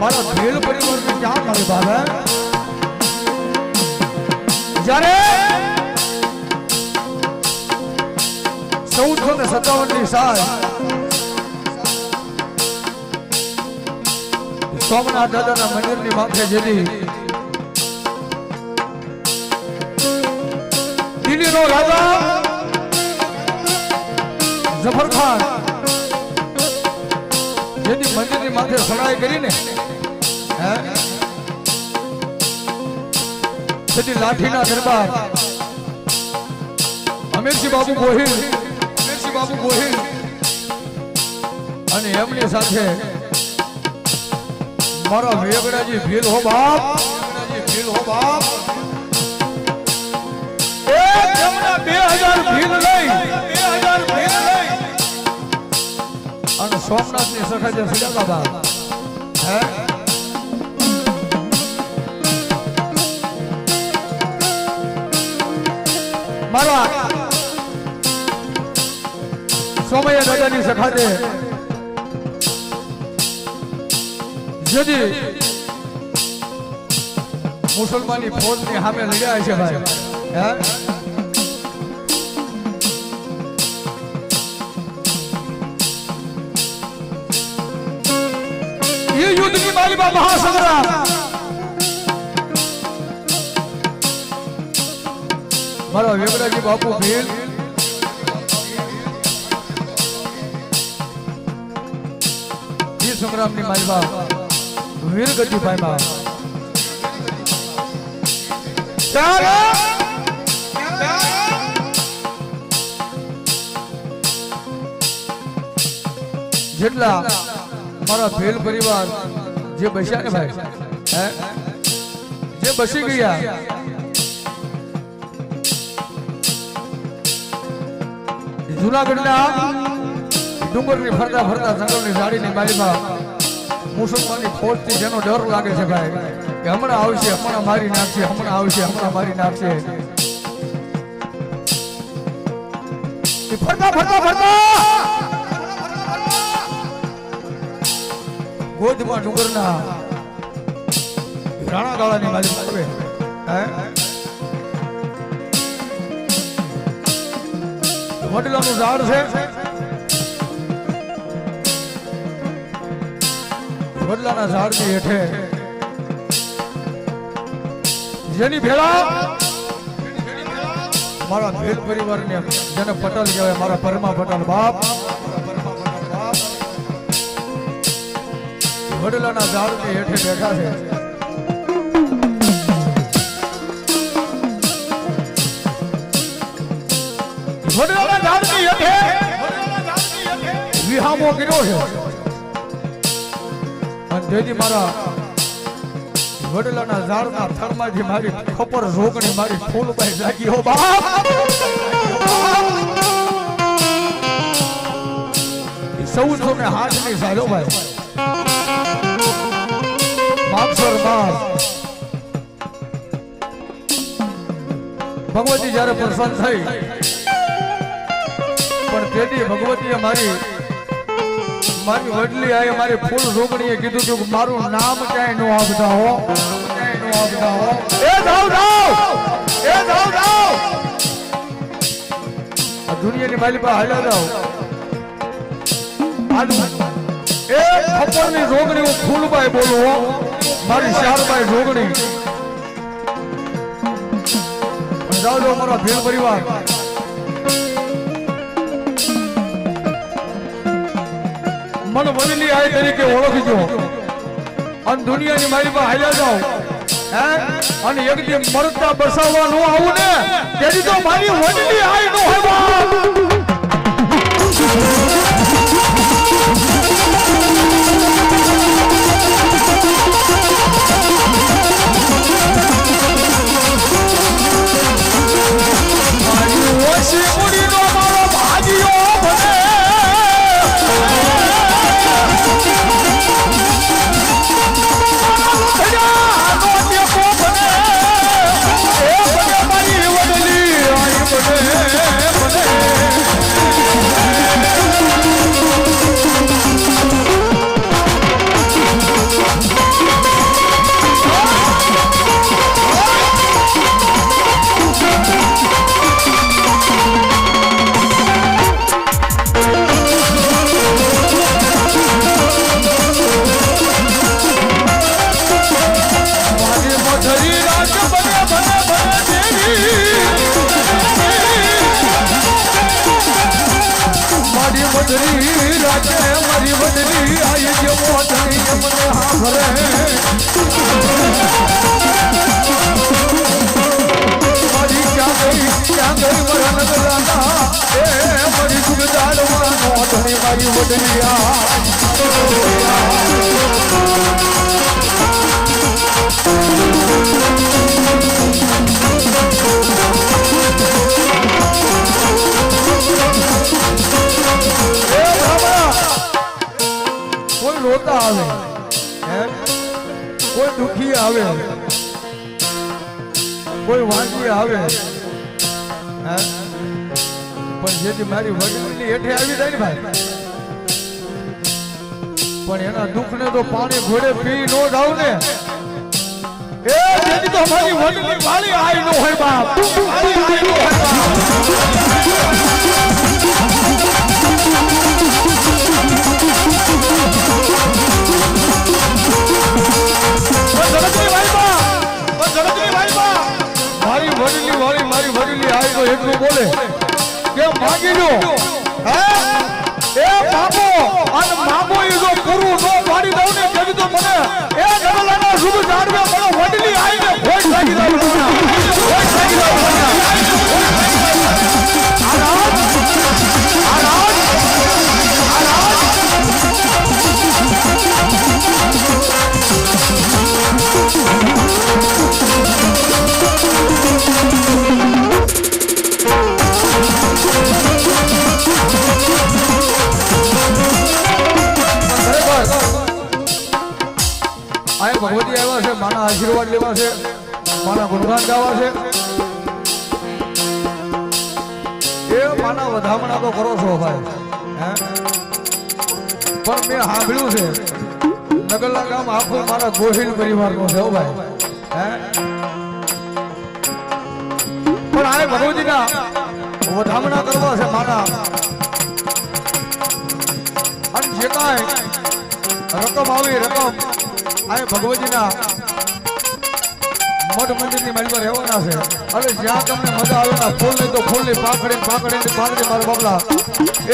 મારા ભેલ પરિવારને ક્યાં મારી બાબા જ્યારે ચૌદસો ને સત્તાવનની સાલ સોમનાથ દાદાના મંદિરની માથે જેથી દિલ્હીનો રાજા જફર ખાન જેની મંદિરની માથે સડાઈ કરીને, હે? જેથી લાઠીના દરબાર. અમીરસિંહ બાબુ ગોહિલ અમીરસિંહ બાબુ ગોહિલ. અને એમની સાથે મારા વેગડાજી ભીલ હો બાપ. ભીલ હો બાપ. બે હજાર ભીલ લઈ અને સોમનાથની સખા છે સિડાકા હે? મારા સોમૈયા દાદાની સખાતે જેથી મુસલમાની ફોજની સામે લડ્યા છે ભાઈ. હે? युद्ध की मालिका महासंग्राम મારા વેગડાજી બાપુ ભીલ વીર સંગ્રામની માલિકા વીર ગતિ ભાઈમાં ચાલો જેટલા મારા ભેલ પરિવાર જે બસ્યા ને ભાઈ? જે બસી ગયા. જુનાગઢના ડુંગરની ફરતા ફરતા જંગલની ઝાડીની બારીમાં મુસલમાનની ફોજથી જેનો ડર લાગે છે ભાઈ, કે હમણાં આવશે, હમણાં મારી નાખશે, હમણાં આવશે, હમણાં મારી નાખશે. ફરતા ફરતા ફરતા! ગોધમાં ડુંગરના રાણા ગાળાની બાજુ આવે વડલાનું ઝાડ છે. વડલાના ઝાડની હેઠે. જેની ભેળા મારા ભેલ પરિવારને જેને પટેલ કહેવાય, મારા પરમા પટેલ બાપ. વડલાના ઝાડની હેઠે બેઠા છે. તેથી મારા વડલાના ઝાડના થડમાંથી મારી ખપર રોકણી મારી ફૂલબાઈ જાગી હો બાપ. ચૌદસો ને હાથની સારો ભાઈ. ભગવતી જયારે પ્રસન્ન થઈ, પણ તેથી ભગવતીએ મારી મારી વડલી આએ મારી ફૂલ રોકણીએ કીધું તું કે મારું નામ ક્યાંય નો આપતા હો. ક્યાંય નો આપતા દુનિયાની માલી પાસે હાલ્યા જાવ આનું એ ખપરની રોગણી હું ફૂલબાઈ બોલું હો. મારી શારબાઈ ઢોગણી જાવજો મારા ભેલ પરિવાર. મન વનલી આય તરીકે ઓળખજો. અને દુનિયાની મારી પાસે હાલ્યા જાઓ. અને એક દી મરતા બસાવવા નો આવું ને તેથી તો મારી વનલી આય નો હોય વડલી કોઈ રોતા આવે. કોઈ દુખી આવે. કોઈ વાંચી આવે. પણ જેથી મારી વડીલની હેઠે આવી જાય ને ભાઈ. પણ એના દુઃખને તો પાણી ઘોડે પી નો જાવ ને. એ તો મારી વડીલની વાળી આઈ નો આઈ નો આઈ એટલું બોલે. કે માગી લો હે? એ નો પાડી દઉં ને કેવી તો મને? એ ગરલાના શુભ જાણવે મને ભગવતી આવ્યા છે, માના આશીર્વાદ લેવા છે, માના ગુણગાન ગાવા છે. એ માના વધામણા તો કરો છો ભાઈ, હે? પણ મેં સાંભળ્યું છે, નગરના ગામ આખું મારા ગોહિલ પરિવારનું છે ભાઈ, હે? પણ આ ભગવતીના વધામણા કરવા છે માના. અને જે કાંઈ રકમ આવી, રકમ આ ભગવતીના મઠ મંદિરની મારી પર રહેવાના છે. અરે જ્યાં તમને મજા આવે ના ફૂલ નહીં તો ફૂલની પાકડી પાકડી પાકડી મારા બાપલા.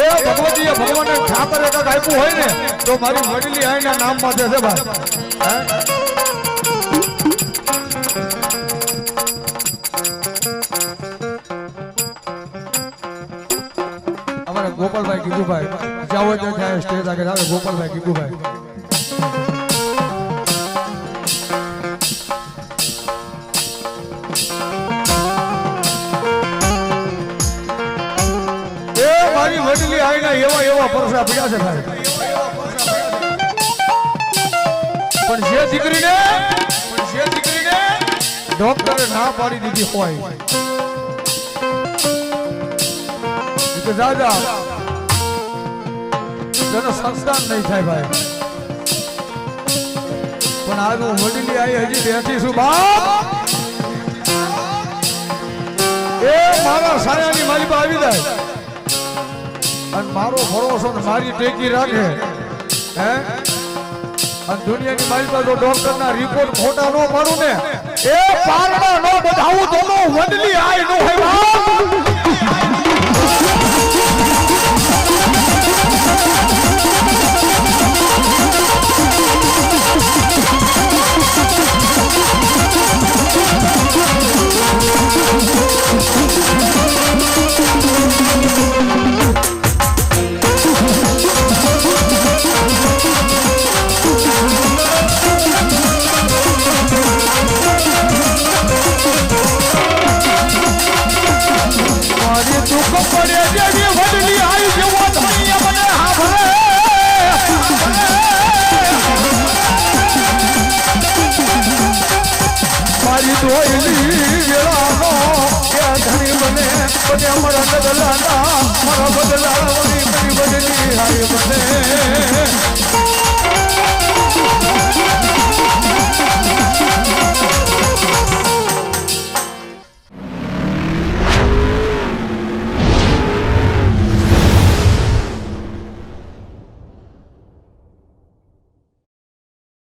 એ ભગવતીએ ભગવાનને ઠાકર એક આપ્યું હોય ને, તો મારી વડીલી આઈના નામમાં છે ભાઈ. અમારા ગોપાલભાઈ હોય ત્યાં થાય સ્ટેજ આગળ આવે ગોપાલભાઈ કીધુભાઈ એવા પરસા છે પણ જે દીકરીને પણ જે દીકરીને ડોક્ટરે ના પાડી દીધી હોય. કે દાદા, તેનો સંસ્કાર નહીં થાય ભાઈ. પણ આજ હું વડીલી આવી હજી બેઠી છું, બાપ. એ મારા સાયાની મારી પાસે આવી જાય. મારો ભરોસો ને મારી ટેકી રાખે. હે? અને દુનિયાની મારી પાસે ડોક્ટરના રિપોર્ટ ખોટા ન પાડું ને. એ પારણા નો બધાવું તો નો વડલી આય નો હોય.